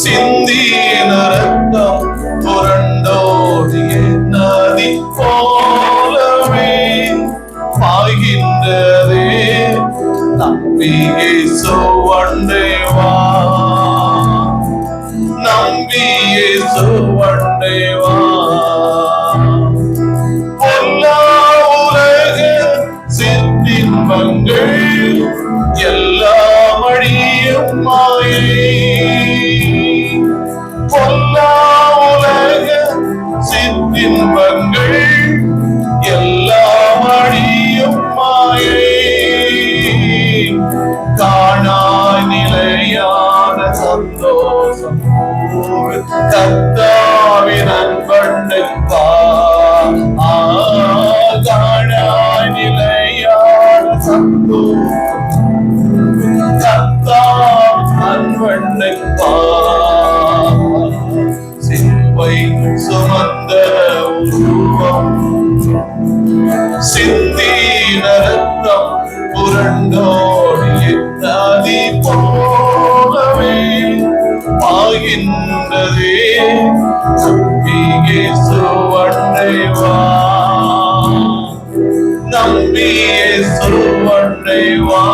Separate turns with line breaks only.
சிந்திய ரத்தம் புரண்டோடிய நதி போலவே பாய்கின்றதே. நம்பிகை சோவண்டேவா நம்பியே சோவண்டேவா பொல்லா உலக சிற்றின்பங்கள் எல்லா சந்தோஷம் கத்தாவின் அன்பண்ணை பா நிலையான சந்தோஷம் கத்தாவின் அன்பண்ணை பா சுமந்த உருவம் சிந்தி நரத்தம் புரண்டோடியே. நம்பியே சுவண்டைவா நம்பியே சுவண்டைவா